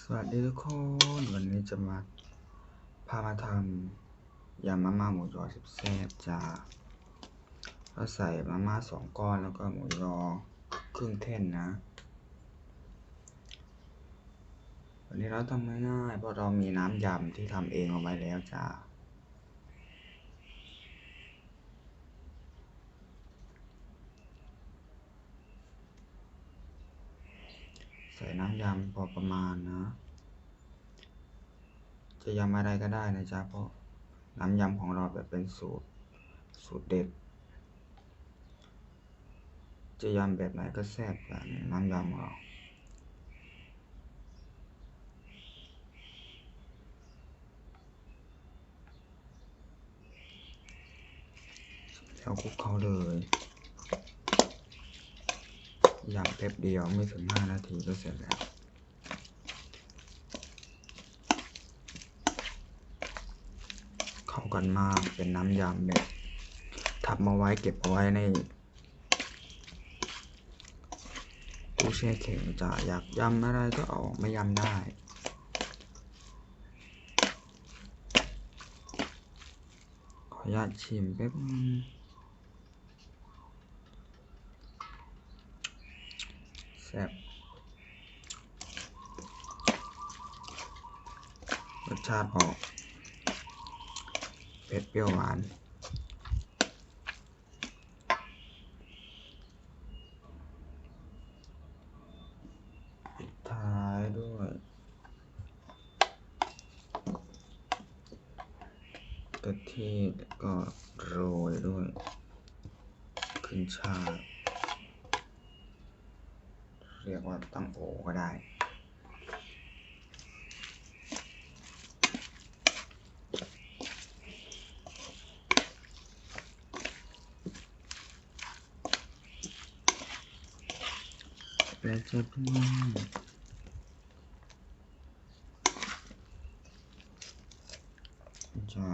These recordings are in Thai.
สวัสดีทุกคน วันนี้จะมาพามาทำยำมาม่าหมูยอสิบแซ่บจ้าเราใส่มาม่าสองก้อนแล้วก็หมูยอครึ่งเท่นนะ วันนี้เราทำง่ายๆเพราะเรามีน้ำยำที่ทำเองเอาไว้แล้วจ้า ใส่ น้ำยำพอประมาณนะ จะยำอะไรก็ได้นะจ๊ะเพราะน้ำยำของเราแบบเป็นสูตร สูตรเด็ด จะยำแบบไหนก็แซ่บแบบน้ำยำของเราแล้วคลุกเขาเลย ยำแป๊บเดียวไม่ถึงห้านาทีก็เสร็จแล้วเข้ากันมากเป็นน้ำยำแบบทำมาไว้เก็บเอาไว้ในตู้แช่แข็งจะอยากยำอะไรก็เอาอกไม่ยำได้ขออนุญาตชิมแป๊บนึงแซ่บรสชาติออกเผ็ดเปรี้ยวหวานปิดท้ายด้วยกะทิก็โรยด้วยขึ้นชา เรียกว่าตั้งโอก็ได้ แล้วจะเป็นไงจะ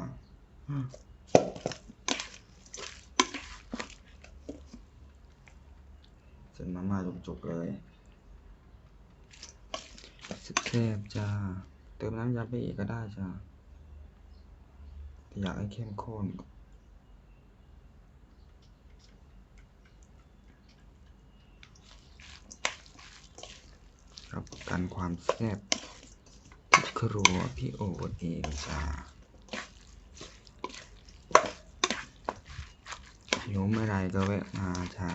เสร็จมาม่าจุกๆเลย สุดแซ่บจ้า เติมน้ำยำไปอีกก็ได้จ้าแต่อยากให้เข้มข้นรับประกันความแซ่บครัวพี่โอเองจ้าหิวเมื่อไรก็แวะมาจ้า